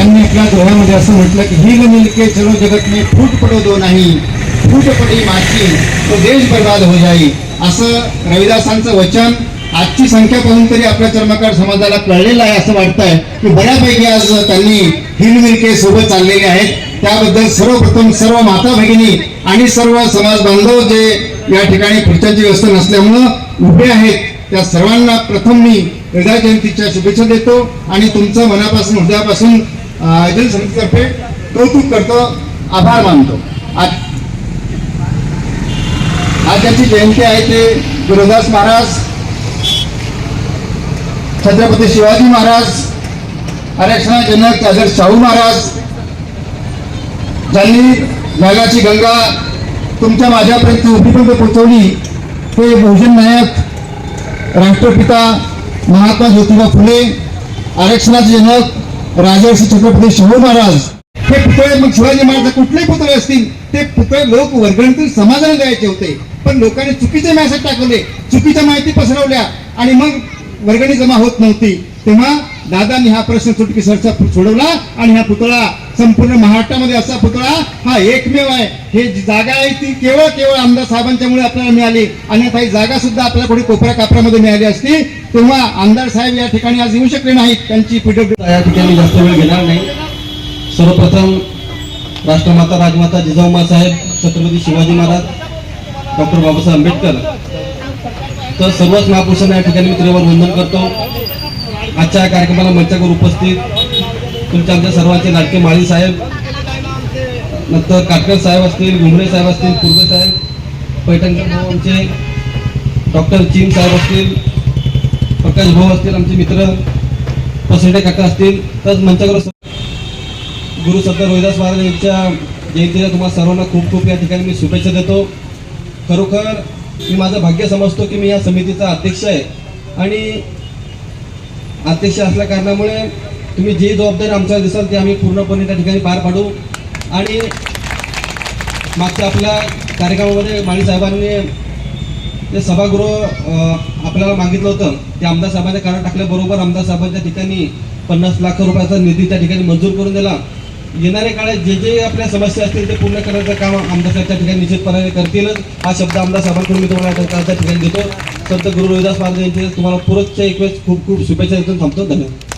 त्यांनी आपल्या दोह्यामध्ये असं म्हटलं की हिल मिलके चलो जगत में फूट पडो दो नाही. फूट पडी माची तो देश बर्बाद हो जाई. असं रविदासांचं वचन आजची संख्या पाहून तरी आपल्या चर्मकार समाजाला कळलेलं आहे असं वाटतंय की बऱ्यापैकी आज त्यांनी हिल मिलके सोबत चाललेले आहेत. त्याबद्दल सर्वप्रथम सर्व माता भगिनी आणि सर्व समाज बांधव जे या ठिकाणी खुर्च्यांची व्यवस्था नसल्यामुळं उभे आहेत त्या सर्वांना प्रथम मी हृदय जयंतीच्या शुभेच्छा देतो. आणि तुमचं मनापासून हृदयापासून आयोजन जल समितीतर्फे कौतुक करतो. आभार मानतो. आज आज ज्याची जयंती आहे ते गुरुदास महाराज छत्रपती शिवाजी महाराज आरक्षणाजनक आदर शाहू महाराज ज्यांनी जगाची गंगा तुमच्या माझ्यापर्यंत उभीपर्यंत पोहोचवली ते बहुजन नायक राष्ट्रपिता महात्मा ज्योतिबा फुले आरक्षणाचे जनक राजर्षी छत्रपती शाहू महाराज. हे पुतळे मग शिवाजी महाराज कुठलेही पुतळे असतील? ते पुतळे लोक वर्गणीतील समाजाने द्यायचे होते. पण लोकांनी चुकीचे मॅसेज टाकले चुकीच्या माहिती पसरवल्या आणि मग वर्गणी जमा होत नव्हती. तेव्हा दादांनी हा प्रश्न सुटकी सरचा सोडवला आणि हा पुतळा संपूर्ण महाराष्ट्रामध्ये असा पुतळा हा एकमेव आहे. हे जी जागा आहे ती केवळ केवळ आमदार साहेबांच्यामुळे आपल्याला मिळाली. आणि आता ही जागा सुद्धा आपल्याला कुठे कोपऱ्या कापऱ्यामध्ये मिळाली असती. तेव्हा आमदार साहेब या ठिकाणी आज येऊ शकले नाहीत. त्यांची पीडब्ल्यू या ठिकाणी जास्त वेळ घेणार नाही. सर्वप्रथम राष्ट्रमाता राजमाता जिजाऊमा साहेब छत्रपती शिवाजी महाराज डॉक्टर बाबासाहेब आंबेडकर. तर सर्वच महापुरुषांना या ठिकाणी मी त्रिवार वंदन करतो. आजच्या या कार्यक्रमाला मंचावर उपस्थित तुमच्या आमच्या सर्वांचे नाटके माळी साहेब नंतर काटकर साहेब असतील घुमरे साहेब असतील पूर्वे साहेब पैठणकर भाऊ आमचे डॉक्टर चीम साहेब असतील प्रकाश भाऊ असतील आमचे मित्र पसंडे काका असतील तर मंचावर गुरु सत्तर रोहिदास महाराज यांच्या जयंतीला तुम्हाला सर्वांना खूप खूप या ठिकाणी मी शुभेच्छा देतो. खरोखर मी माझं भाग्य समजतो की मी या समितीचा अध्यक्ष आहे. आणि अध्यक्ष असल्या कारणामुळे तुम्ही जी जबाबदारी आमच्यावर दिसाल ती आम्ही पूर्णपणे त्या ठिकाणी पार पाडू. आणि मागच्या आपल्या कार्यक्रमामध्ये माळी साहेबांनी ते सभागृह आपल्याला मागितलं होतं ते आमदार साहेबांनी कारण टाकल्याबरोबर आमदार साहेबांच्या ठिकाणी पन्नास लाख रुपयाचा निधी त्या ठिकाणी मंजूर करून दिला. येणाऱ्या काळात जे जे आपल्या समस्या असतील ते पूर्ण करण्याचं काम आमदार साहेब त्या ठिकाणी निश्चितपणे करतीलच हा शब्द आमदार साहेबांकडून मी तुम्हाला त्या त्या ठिकाणी देतो. संत गुरु रोहिदास महाराज यांचे तुम्हाला पुरतच्या एक वेळेस खूप खूप शुभेच्छा देतो. थांबतो. धन्यवाद.